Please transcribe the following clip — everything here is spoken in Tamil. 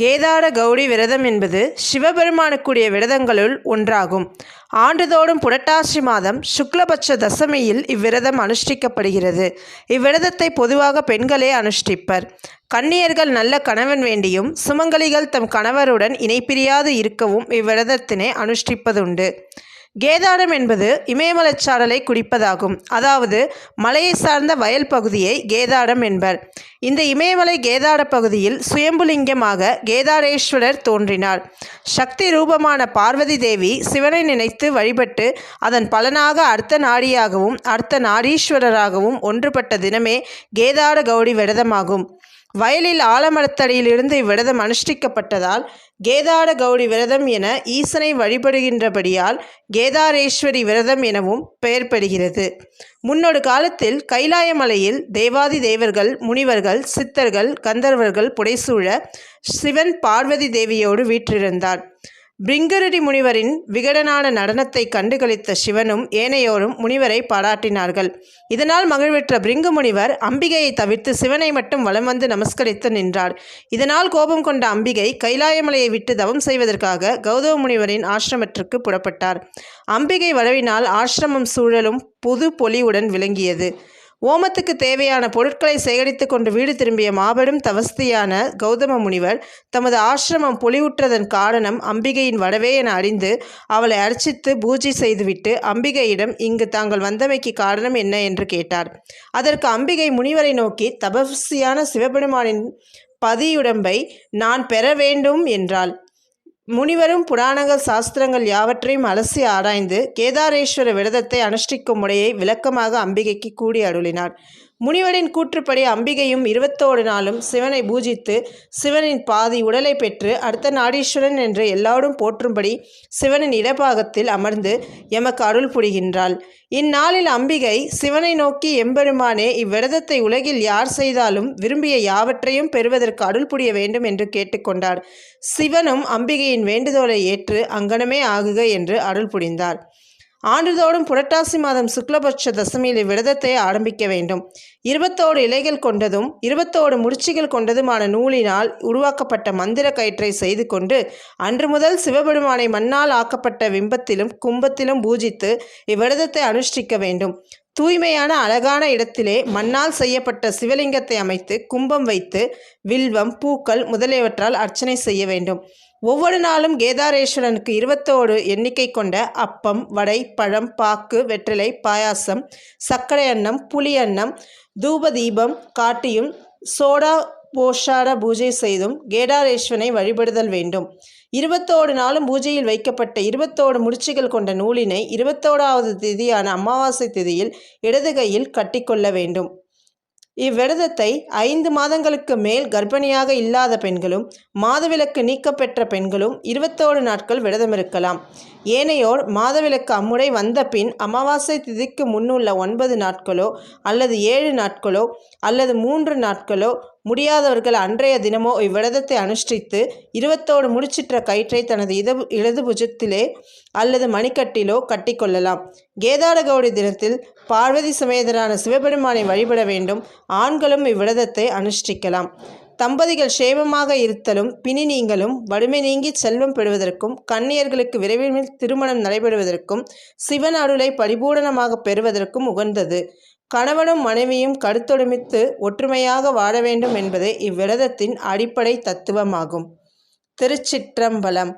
கேதாட கௌரி விரதம் என்பது சிவபெருமானுக்குரிய விரதங்களுள் ஒன்றாகும். ஆண்டுதோறும் புரட்டாசி மாதம் சுக்லபட்ச தசமியில் இவ்விரதம் அனுஷ்டிக்கப்படுகிறது. இவ்விரதத்தை பொதுவாக பெண்களே அனுஷ்டிப்பர். கன்னியர்கள் நல்ல கணவன் வேண்டியும் சுமங்கலிகள் தம் கணவருடன் இணைப்பிரியாது இருக்கவும் இவ்விரதத்தினை அனுஷ்டிப்பதுண்டு. கேதாரம் என்பது இமயமலைச்சாரலை குறிப்பதாகும் அதாவது மலையை சார்ந்த வயல் பகுதியை கேதாரம் என்பர். இந்த இமயமலை கேதார பகுதியில் சுயம்புலிங்கமாக கேதாரேஸ்வரர் தோன்றினார். சக்தி ரூபமான பார்வதி தேவி சிவனை நினைத்து வழிபட்டு அதன் பலனாக அர்த்த நாடியாகவும் அர்த்த நாரீஸ்வரராகவும் ஒன்றுபட்ட தினமே கேதார கௌரி விரதமாகும். வயலில் ஆலமரத்தடியில் இருந்து இவ்விரதம் அனுஷ்டிக்கப்பட்டதால் கேதார கௌரி விரதம் என ஈசனை வழிபடுகின்றபடியால் கேதாரேஸ்வரி விரதம் எனவும் பெயர் பெறுகிறது. முன்னொரு காலத்தில் கைலாய மலையில் தேவாதி தேவர்கள் முனிவர்கள் சித்தர்கள் கந்தர்வர்கள் புடைசூழ சிவன் பார்வதி தேவியோடு வீற்றிருந்தான் பிருங்கரடி முனிவரின் விகடனான நடனத்தை கண்டுகளித்த சிவனும் ஏனையோரும் முனிவரை பாராட்டினார்கள். இதனால் மகிழ்விற்ற பிரிங்கு முனிவர் அம்பிகையை தவிர்த்து சிவனை மட்டும் வலம் வந்து நமஸ்கரித்து நின்றார். இதனால் கோபம் கொண்ட அம்பிகை கைலாயமலையை விட்டு தவம் செய்வதற்காக கௌதம முனிவரின் ஆசிரமத்திற்கு புறப்பட்டார். அம்பிகை வரவினால் ஆசிரமம் சூழலும் புது பொலிவுடன் விளங்கியது. ஓமத்துக்கு தேவையான பொருட்களை சேகரித்து கொண்டு வீடு திரும்பிய மாபெரும் தவஸ்தியான கௌதம முனிவர் தமது ஆசிரமம் பொலிவுற்றதன் காரணம் அம்பிகையின் வடவே என அறிந்து அவளை அர்ச்சித்து பூஜை செய்துவிட்டு அம்பிகையிடம் இங்கு தாங்கள் வந்தமைக்கு காரணம் என்ன என்று கேட்டார். அதற்கு அம்பிகை முனிவரை நோக்கி தபஸ்தியான சிவபெருமானின் பதியுடம்பை நான் பெற வேண்டும் என்றாள். முனிவரும் புராணங்கள் சாஸ்திரங்கள் யாவற்றையும் அலசி ஆராய்ந்து கேதாரேஸ்வர விரதத்தை அனுஷ்டிக்கும் முறையை விளக்கமாக அம்பிகைக்கு கூடி அருளினார். முனிவரின் கூற்றுப்படி அம்பிகையும் இருபத்தோடு நாளும் சிவனை பூஜித்து சிவனின் பாதி உடலை பெற்று அடுத்த நாடீஸ்வரன் என்று எல்லாரும் போற்றும்படி சிவனின் இடபாகத்தில் அமர்ந்து எமக்கு அருள் புரிகின்றாள். இந்நாளில் அம்பிகை சிவனை நோக்கி எம்பெருமானே இவ்விரதத்தை உலகில் யார் செய்தாலும் விரும்பிய யாவற்றையும் பெறுவதற்கு அருள் புரிய வேண்டும் என்று கேட்டுக்கொண்டார் சிவனும் அம்பிகையின் வேண்டுதோலை ஏற்று அங்கனமே ஆகுக என்று அருள் புரிந்தார். ஆண்டுதோறும் புரட்டாசி மாதம் சுக்லபட்ச தசமியில் இவ்விரதத்தை ஆரம்பிக்க வேண்டும். இருபத்தோடு இலைகள் கொண்டதும் இருபத்தோடு முடிச்சுகள் கொண்டதுமான நூலினால் உருவாக்கப்பட்ட மந்திர கயிற்றை செய்து கொண்டு அன்று முதல் சிவபெருமானை மண்ணால் ஆக்கப்பட்ட விம்பத்திலும் கும்பத்திலும் பூஜித்து இவ்விரதத்தை அனுஷ்டிக்க வேண்டும். தூய்மையான அழகான இடத்திலே மண்ணால் செய்யப்பட்ட சிவலிங்கத்தை அமைத்து கும்பம் வைத்து வில்வம் பூக்கள் முதலியவற்றால் அர்ச்சனை செய்ய வேண்டும். ஒவ்வொரு நாளும் கேதாரேஸ்வரனுக்கு இருபத்தோடு எண்ணிக்கை கொண்ட அப்பம் வடை பழம் பாக்கு வெற்றிலை பாயாசம் சர்க்கரை அன்னம் புளி அன்னம் தூப தீபம் காட்டியும் சோடா போஷார பூஜை செய்தும் கேடாரேஸ்வனை வழிபடுதல் வேண்டும். இருபத்தோடு நாளும் பூஜையில் வைக்கப்பட்ட இருபத்தோடு முடிச்சுகள் கொண்ட நூலினை இருபத்தோடாவது திதியான அமாவாசை திதியில் இடது கையில் கட்டிக்கொள்ள வேண்டும். இவ்விரதத்தை ஐந்து மாதங்களுக்கு மேல் கர்ப்பிணியாக இல்லாத பெண்களும் மாதவிலக்கு நீக்கப்பெற்ற பெண்களும் இருபத்தோடு நாட்கள் விரதமிருக்கலாம். ஏனையோர் மாதவிலக்கு அம்முறை வந்த பின் அமாவாசை திதிக்கு முன்னுள்ள ஒன்பது நாட்களோ அல்லது ஏழு நாட்களோ அல்லது மூன்று நாட்களோ முடியாதவர்கள் அன்றைய தினமோ இவ்விரதத்தை அனுஷ்டித்து இருபத்தோடு முடிச்சிற்ற கயிற்றை தனது இத இடது புஜத்திலே அல்லது மணிக்கட்டிலோ கட்டிக்கொள்ளலாம் கேதாரகௌரி தினத்தில் பார்வதி சமேதரான சிவபெருமானை வழிபட வேண்டும். ஆண்களும் இவ்விரதத்தை அனுஷ்டிக்கலாம். தம்பதிகள் சேமமாக இருத்தலும் பிணி நீங்களும் வறுமை நீங்கி செல்வம் பெறுவதற்கும் கன்னியர்களுக்கு விரைவில் திருமணம் நடைபெறுவதற்கும் சிவன் அருளை பரிபூரணமாக பெறுவதற்கும் உகந்தது. கணவனும் மனைவியும் கருத்தொடுமித்து ஒற்றுமையாக வாழ வேண்டும் என்பதே இவ்விரதத்தின் அடிப்படை தத்துவமாகும். திருச்சிற்றம்பலம்